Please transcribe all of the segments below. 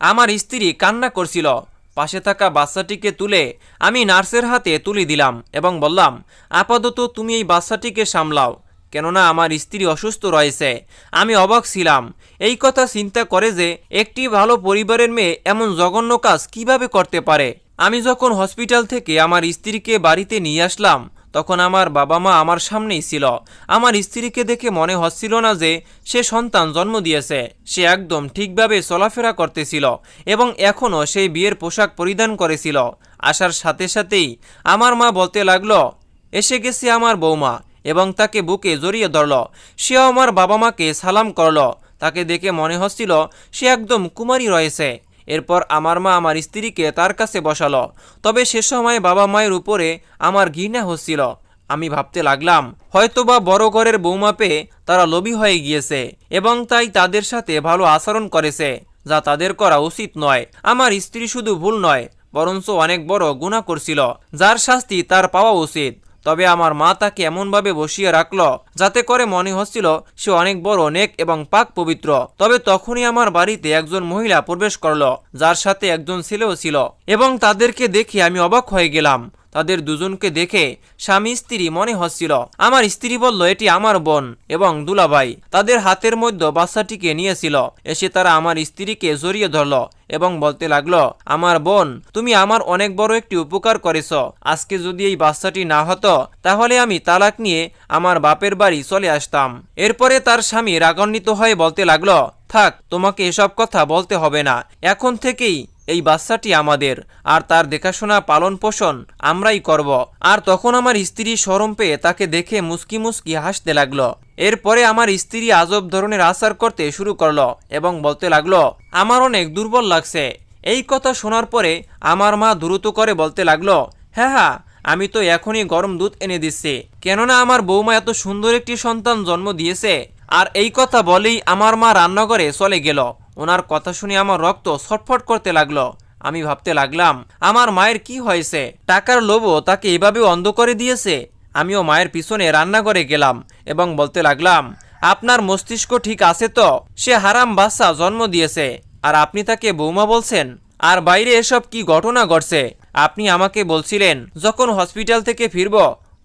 আমার স্ত্রী কান্না করছিল। পাশে থাকা বাচ্চাটিকে তুলে আমি নার্সের হাতে তুলে দিলাম এবং বললাম, আপাতত তুমি এই বাচ্চাটিকে সামলাও। কেননা আমার স্ত্রী অসুস্থ রয়েছে। আমি অবাক ছিলাম। এই কথা চিন্তা করে যে একটি ভালো পরিবারের মেয়ে এমন জঘন্য কাজ কীভাবে করতে পারে? আমি যখন হসপিটাল থেকে আমার স্ত্রীকে বাড়িতে নিয়ে আসলাম তখন আমার বাবা মা আমার সামনেই ছিল। আমার স্ত্রীকে দেখে মনে হচ্ছিল না যে সে সন্তান জন্ম দিয়েছে। সে একদম ঠিকভাবে চলাফেরা করতেছিল এবং এখনও সেই বিয়ের পোশাক পরিধান করেছিল। আসার সাথে সাথেই আমার মা বলতে লাগল, এসে গেছে আমার বৌমা। এবং তাকে বুকে জড়িয়ে ধরল। সেও আমার বাবা মাকে সালাম করল। তাকে দেখে মনে হচ্ছিল সে একদম কুমারী রয়েছে। এরপর আমার মা আমার স্ত্রীকে তার কাছে বসালো। তবে সে সময় বাবা মায়ের উপরে আমার ঘৃণা হচ্ছিল। আমি ভাবতে লাগলাম, হয়তোবা বড় ঘরের বৌমা পেয়ে তারা লোভী হয়ে গিয়েছে এবং তাই তাদের সাথে ভালো আচরণ করেছে, যা তাদের করা উচিত নয়। আমার স্ত্রী শুধু ভুল নয়, বরঞ্চ অনেক বড় গুণা করছিল, যার শাস্তি তার পাওয়া উচিত। তবে আমার মা তাকে এমনভাবে বসিয়ে রাখল যাতে করে মনে হচ্ছিল সে অনেক বড় অনেক এবং পাক পবিত্র। তবে তখনই আমার বাড়িতে একজন মহিলা প্রবেশ করল, যার সাথে একজন ছেলেও ছিল এবং তাদেরকে দেখে আমি অবাক হয়ে গেলাম। তাদের দুজনকে দেখে স্বামী স্ত্রী মনে হচ্ছিল, আমার স্ত্রী বলল, এটি আমার বোন এবং দুলাভাই। তাদের হাতের মধ্যে বাচ্চাটিকে নিয়েছিল। এসে তারা আমার স্ত্রীকে জড়িয়ে ধরল এবং বলতে লাগল, আমার বোন, তুমি আমার অনেক বড় একটি উপকার করেছ। আজকে যদি এই বাচ্চাটি না হতো, তাহলে আমি তালাক নিয়ে আমার বাপের বাড়ি চলে আসতাম এরপরে তার স্বামী রাগান্বিত হয়ে বলতে লাগল, থাক, তোমাকে এসব কথা বলতে হবে না। এখন থেকেই এই বাচ্চাটি আমাদের, আর তার দেখাশোনা পালন পোষণ আমরাই করব। আর তখন আমার স্ত্রী সরম পেয়ে তাকে দেখে মুস্কি মুস্কি হাসতে লাগল। এরপরে আমার স্ত্রী আজব ধরনের আচার করতে শুরু করল এবং বলতে লাগল, আমার অনেক দুর্বল লাগছে। এই কথা শোনার পরে আমার মা দ্রুত করে বলতে লাগল হ্যাঁ হ্যাঁ আমি তো এখনই গরম দুধ এনে দিচ্ছি। কেননা আমার বৌমা এত সুন্দর একটি সন্তান জন্ম দিয়েছে। আর এই কথা বলেই আমার মা রান্নাঘরে চলে গেল। ওনার কথা শুনে আমার রক্ত ছটফট করতে লাগল। আমি ভাবতে লাগলাম, আমার মায়ের কি হয়েছে? টাকার লোভও তাকে এভাবে অন্ধ করে দিয়েছে। আমিও মায়ের পিছনে রান্নাঘরে গেলাম এবং বলতে লাগলাম, আপনার মস্তিষ্ক ঠিক আছে তো? সে হারাম বাচ্চা জন্ম দিয়েছে। আর আপনি তাকে বৌমা বলছেন? আর বাইরে এসব কি ঘটনা ঘটছে? আপনি আমাকে বলছিলেন, যখন হসপিটাল থেকে ফিরব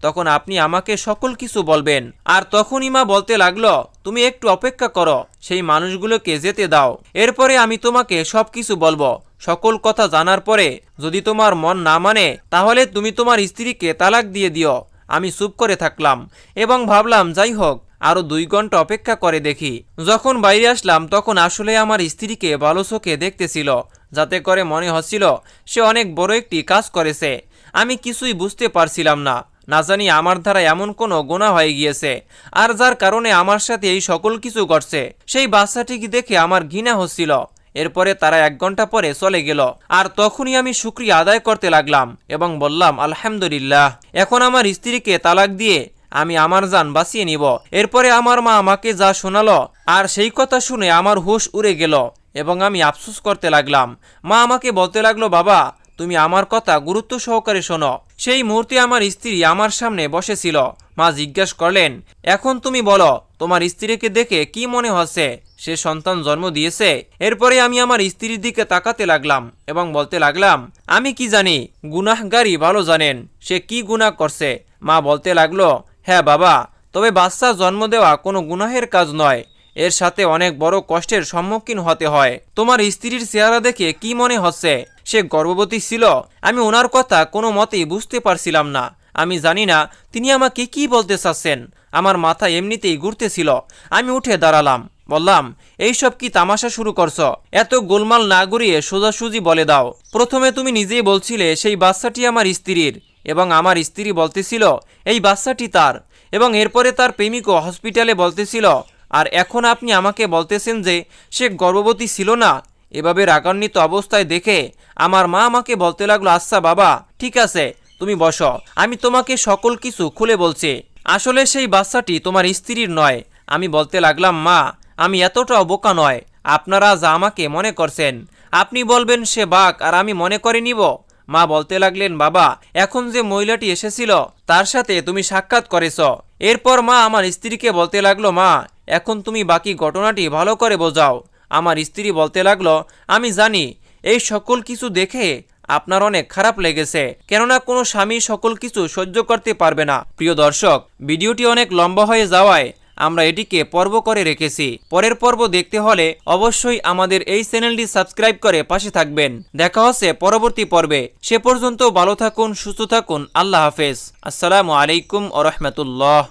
তখন আপনি আমাকে সকল কিছু বলবেন। আর তখনই মা বলতে লাগল, তুমি একটু অপেক্ষা করো, সেই মানুষগুলোকে যেতে দাও। এরপরে আমি তোমাকে সব কিছু বলব। সকল কথা জানার পরে যদি তোমার মন না মানে তাহলে তুমি তোমার স্ত্রীকে তালাক দিয়ে দিও। আমি চুপ করে থাকলাম এবং ভাবলাম, যাই হোক, আরও দুই ঘণ্টা অপেক্ষা করে দেখি। যখন বাইরে আসলাম, তখন আসলে আমার স্ত্রীকে ভালো চোখে দেখতেছিল, যাতে করে মনে হচ্ছিল, সে অনেক বড় একটি কাজ করেছে। আমি কিছুই বুঝতে পারছিলাম না। না জানি আমার দ্বারা এমন কোনো গোনা হয়ে গিয়েছে, আর যার কারণে আমার সাথে এই সকল কিছু ঘটছে। সেই বাচ্চাটিকে দেখে আমার ঘৃণা হচ্ছিল? এরপরে তারা এক ঘণ্টা পরে চলে গেল, আর তখনই আমি শুক্রিয়া আদায় করতে লাগলাম এবং বললাম, আলহামদুলিল্লাহ, এখন আমার স্ত্রীকে তালাক দিয়ে আমি আমার যান বাঁচিয়ে নিব। এরপরে আমার মা আমাকে যা শোনালো, আর সেই কথা শুনে আমার হুশ উড়ে গেল এবং আমি আফসুস করতে লাগলাম। মা আমাকে বলতে লাগল, বাবা তুমি আমার কথা গুরুত্ব সহকারে শোনো। সেই মুহূর্তে আমার স্ত্রী আমার সামনে বসেছিল। মা জিজ্ঞেস করলেন, এখন তুমি বলো, তোমার স্ত্রীকে দেখে কি মনে হচ্ছে? সে সন্তান জন্ম দিয়েছে। এরপরে আমি আমার স্ত্রীর দিকে তাকাতে লাগলাম এবং বলতে লাগলাম, আমি কি জানি? গুনাহগারই ভালো জানেন। সে কি গুনাহ করছে? মা বলতে লাগল হ্যাঁ বাবা, তবে বাচ্চা জন্ম দেওয়া কোনো গুনাহের কাজ নয়। এর সাথে অনেক বড় কষ্টের সম্মুখীন হতে হয়। তোমার স্ত্রীর চেহারা দেখে কি মনে হচ্ছে? সে গর্ভবতী ছিল। আমি ওনার কথা কোনো মতেই বুঝতে পারছিলাম না। আমি জানি না তিনি আমাকে কি বলতে চাচ্ছেন। আমার মাথা এমনিতেই ঘুরতেছিল। আমি উঠে দাঁড়ালাম। বললাম এইসব কি তামাশা শুরু করছ? এত গোলমাল না ঘুরিয়ে সোজাসুজি বলে দাও। প্রথমে তুমি নিজেই বলছিলে সেই বাচ্চাটি আমার স্ত্রীর এবং আমার স্ত্রী বলতেছিল, এই বাচ্চাটি তার। এবং এরপরে তার প্রেমিকও হসপিটালে বলতেছিল আর এখন আপনি আমাকে বলতেছেন যে সে গর্ভবতী ছিল না। এভাবে রাগান্বিত অবস্থায় দেখে আমার মা আমাকে বলতে লাগল আচ্ছা বাবা, ঠিক আছে, তুমি বসো। আমি তোমাকে সকল কিছু খুলে বলছি। আসলে সেই বাচ্চাটি তোমার স্ত্রীর নয়। আমি বলতে লাগলাম, মা, আমি এতটাও বোকা নয়। আপনারা যা আমাকে মনে করছেন, আপনি বলবেন সে বাঘ আর আমি মনে করে নিব। মা বলতে লাগলেন, বাবা, এখন যে মহিলাটি এসেছিল, তার সাথে তুমি সাক্ষাৎ করেছ। এরপর মা আমার স্ত্রীকে বলতে লাগল, মা এখন তুমি বাকি ঘটনাটি ভালো করে বোঝাও। আমার স্ত্রী বলতে লাগল, আমি জানি, এই সকল কিছু দেখে আপনার অনেক খারাপ লেগেছে। কেননা কোনো স্বামী সকল কিছু সহ্য করতে পারবে না। প্রিয় দর্শক, ভিডিওটি অনেক লম্বা হয়ে যাওয়ায় আমরা এটিকে পর্ব করে রেখেছি। পরের পর্ব দেখতে হলে অবশ্যই আমাদের এই চ্যানেলটি সাবস্ক্রাইব করে পাশে থাকবেন। দেখা হচ্ছে পরবর্তী পর্বে। সে পর্যন্ত ভালো থাকুন, সুস্থ থাকুন। আল্লাহ হাফেজ। আসসালামু আলাইকুম ও রহমতুল্লাহ।